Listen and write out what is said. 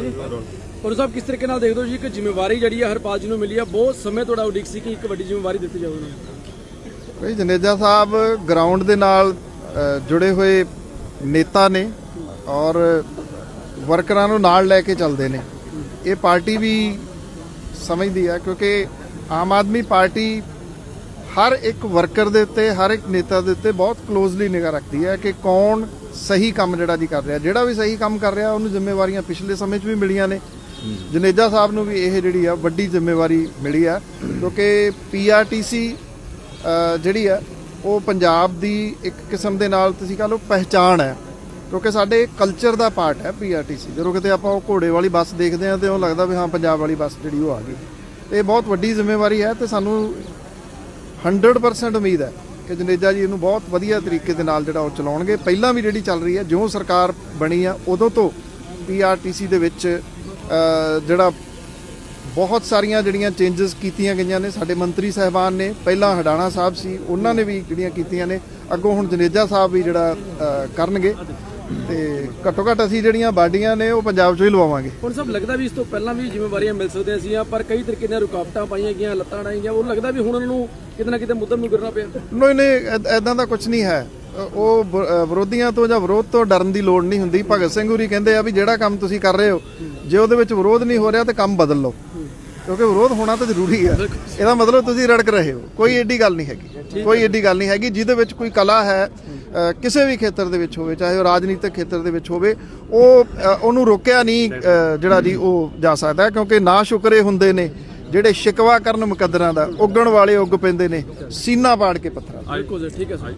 ਜੀ। ਔਰ ਸਾਹਿਬ, ਕਿਸ ਤਰੀਕੇ ਨਾਲ ਦੇਖਦੇ ਹੋ ਜੀ ਕਿ ਜ਼ਿੰਮੇਵਾਰੀ ਜਿਹੜੀ ਹੈ ਹਰਪਾਲ ਜੀ ਨੂੰ ਮਿਲੀ ਹੈ ਬਹੁਤ ਸਮੇਂ ਤੁਹਾਡਾ ਉਡੀਕ ਸੀ ਕਿ ਇੱਕ ਵੱਡੀ ਜ਼ਿੰਮੇਵਾਰੀ ਦਿੱਤੀ ਜਾਵੇ ਭਾਈ ਜਨੇਜਾ ਸਾਹਿਬ ਗਰਾਊਂਡ ਦੇ ਨਾਲ ਜੁੜੇ ਹੋਏ ਨੇਤਾ ਨੇ ਔਰ ਵਰਕਰਾਂ ਨੂੰ ਨਾਲ ਲੈ ਕੇ ਚੱਲਦੇ ਨੇ। ਇਹ ਪਾਰਟੀ ਵੀ ਸਮਝਦੀ ਹੈ ਕਿਉਂਕਿ ਆਮ ਆਦਮੀ ਪਾਰਟੀ ਹਰ ਇੱਕ ਵਰਕਰ ਦੇ ਉੱਤੇ, ਹਰ ਇੱਕ ਨੇਤਾ ਦੇ ਉੱਤੇ ਬਹੁਤ ਕਲੋਜ਼ਲੀ ਨਿਗਾਹ ਰੱਖਦੀ ਹੈ ਕਿ ਕੌਣ ਸਹੀ ਕੰਮ ਜਿਹੜਾ ਜੀ ਕਰ ਰਿਹਾ। ਜਿਹੜਾ ਵੀ ਸਹੀ ਕੰਮ ਕਰ ਰਿਹਾ, ਉਹਨੂੰ ਜ਼ਿੰਮੇਵਾਰੀਆਂ ਪਿਛਲੇ ਸਮੇਂ 'ਚ ਵੀ ਮਿਲੀਆਂ ਨੇ। ਜਨੇਜਾ ਸਾਹਿਬ ਨੂੰ ਵੀ ਇਹ ਜਿਹੜੀ ਆ, ਵੱਡੀ ਜ਼ਿੰਮੇਵਾਰੀ ਮਿਲੀ ਆ। ਕਿਉਂਕਿ ਪੀਆਰਟੀਸੀ ਜਿਹੜੀ ਆ, ਉਹ ਪੰਜਾਬ ਦੀ ਇੱਕ ਕਿਸਮ ਦੇ ਨਾਲ ਤੁਸੀਂ ਕਹ ਲਓ ਪਹਿਚਾਣ ਹੈ। ਕਿਉਂਕਿ ਸਾਡੇ ਕਲਚਰ ਦਾ ਪਾਰਟ ਹੈ ਪੀਆਰਟੀਸੀ ਜਦੋਂ ਕਿਤੇ ਆਪਾਂ ਉਹ ਘੋੜੇ ਵਾਲੀ ਬੱਸ ਦੇਖਦੇ ਹਾਂ ਤੇ ਉਹ ਲੱਗਦਾ ਵੀ ਹਾਂ, ਪੰਜਾਬ ਵਾਲੀ ਬੱਸ ਜਿਹੜੀ ਉਹ ਆ ਗਈ। ਇਹ ਬਹੁਤ ਵੱਡੀ ਜ਼ਿੰਮੇਵਾਰੀ ਹੈ ਤੇ ਸਾਨੂੰ 100% ਉਮੀਦ ਹੈ ਕਿ ਜਨੇਜਾ ਜੀ ਇਹਨੂੰ ਬਹੁਤ ਵਧੀਆ ਤਰੀਕੇ ਦੇ ਨਾਲ ਜਿਹੜਾ ਉਹ ਚਲਾਉਣਗੇ। ਪਹਿਲਾਂ ਵੀ ਜਿਹੜੀ ਚੱਲ ਰਹੀ ਹੈ, ਜਿਉਂ ਸਰਕਾਰ ਬਣੀ ਆ, ਉਦੋਂ ਤੋਂ ਪੀਆਰਟੀਸੀ ਦੇ ਵਿੱਚ ਜਿਹੜਾ ਬਹੁਤ ਸਾਰੀਆਂ ਜਿਹੜੀਆਂ ਚੇਂਜਸ ਕੀਤੀਆਂ ਗਈਆਂ ਨੇ, ਸਾਡੇ ਮੰਤਰੀ ਸਹਿਬਾਨ ਨੇ, ਪਹਿਲਾਂ ਹਡਾਣਾ ਸਾਹਿਬ ਸੀ, ਉਹਨਾਂ ਨੇ ਵੀ ਜਿਹੜੀਆਂ ਕੀਤੀਆਂ ਨੇ, ਅੱਗੋਂ ਹੁਣ ਜਨੇਜਾ ਸਾਹਿਬ ਵੀ ਜਿਹੜਾ ਕਰਨਗੇ। ਤੇ ਘੱਟੋ ਘੱਟ ਅਸੀਂ ਜਿਹੜੀਆਂ ਬਾਡੀਆਂ ਨੇ, ਉਹ ਪੰਜਾਬ 'ਚੋਂ ਹੀ ਲਵਾਵਾਂਗੇ। ਹੁਣ ਸਭ ਲੱਗਦਾ ਵੀ ਇਸ ਤੋਂ ਪਹਿਲਾਂ ਵੀ ਜ਼ਿੰਮੇਵਾਰੀਆਂ ਮਿਲ ਸਕਦੀਆਂ ਸੀ ਪਰ ਕਈ ਤਰੀਕੇ ਦੀਆਂ ਰੁਕਾਵਟਾਂ ਪਾਈਆਂ ਗਈਆਂ, ਲੱਤਾਂ ਅੜਾਈਆਂ ਗਈਆਂ, ਉਹ ਲੱਗਦਾ ਵੀ ਹੁਣ ਉਹਨਾਂ ਨੂੰ ਕਿਤੇ ਨਾ ਕਿਤੇ ਮੁੱਦਮ ਨੂੰ ਗਿਰਨਾ ਪਿਆ। ਨਹੀਂ ਨਹੀਂ ਐਦਾਂ ਦਾ ਕੁਝ ਨਹੀਂ ਹੈ। ਉਹ ਵਿਰੋਧੀਆਂ ਤੋਂ ਜਾਂ ਵਿਰੋਧ ਤੋਂ ਡਰਨ ਦੀ ਲੋੜ ਨਹੀਂ ਹੁੰਦੀ। ਭਗਤ ਸਿੰਘ ਹੋਰੀ ਕਹਿੰਦੇ ਆ ਵੀ ਜਿਹੜਾ ਕੰਮ ਤੁਸੀਂ ਕਰ ਰਹੇ ਹੋ ਜੇ ਉਹਦੇ ਵਿੱਚ ਵਿਰੋਧ ਨਹੀਂ ਹੋ ਰਿਹਾ ਤੇ ਕੰਮ ਬਦਲ ਲਓ। ਕਿਉਂਕਿ ਵਿਰੋਧ ਹੋਣਾ ਤਾਂ ਜ਼ਰੂਰੀ ਹੈ। ਇਹਦਾ ਮਤਲਬ ਤੁਸੀਂ ਰੜਕ ਰਹੇ ਹੋ। ਕੋਈ ਏਡੀ ਗੱਲ ਨਹੀਂ ਹੈਗੀ। ਕੋਈ ਏਡੀ ਗੱਲ ਨਹੀਂ ਹੈਗੀ ਜਿਹਦੇ ਵਿੱਚ ਕੋਈ ਕਲਾ ਹੈ ਕਿਸੇ ਵੀ ਖੇਤਰ ਦੇ ਵਿੱਚ ਹੋਵੇ ਚਾਹੇ ਉਹ ਰਾਜਨੀਤਿਕ ਖੇਤਰ ਦੇ ਵਿੱਚ ਹੋਵੇ ਉਹ ਉਹਨੂੰ ਰੋਕਿਆ ਨਹੀਂ ਜਿਹੜਾ ਜੀ ਉਹ ਜਾ ਸਕਦਾ ਕਿਉਂਕਿ ਨਾ ਸ਼ੁਕਰੇ ਹੁੰਦੇ ਨੇ। ਜਿਹੜੇ ਸ਼ਿਕਵਾ ਕਰਨ ਮੁਕੱਦਰਾਂ ਦਾ, ਉੱਗਣ ਵਾਲੇ ਉੱਗ ਪੈਂਦੇ ਨੇ, ਸੀਨਾ ਪਾੜ ਕੇ ਪੱਥਰਾਂ ਬਿਲਕੁਲ ਠੀਕ ਹੈ ਸਰ।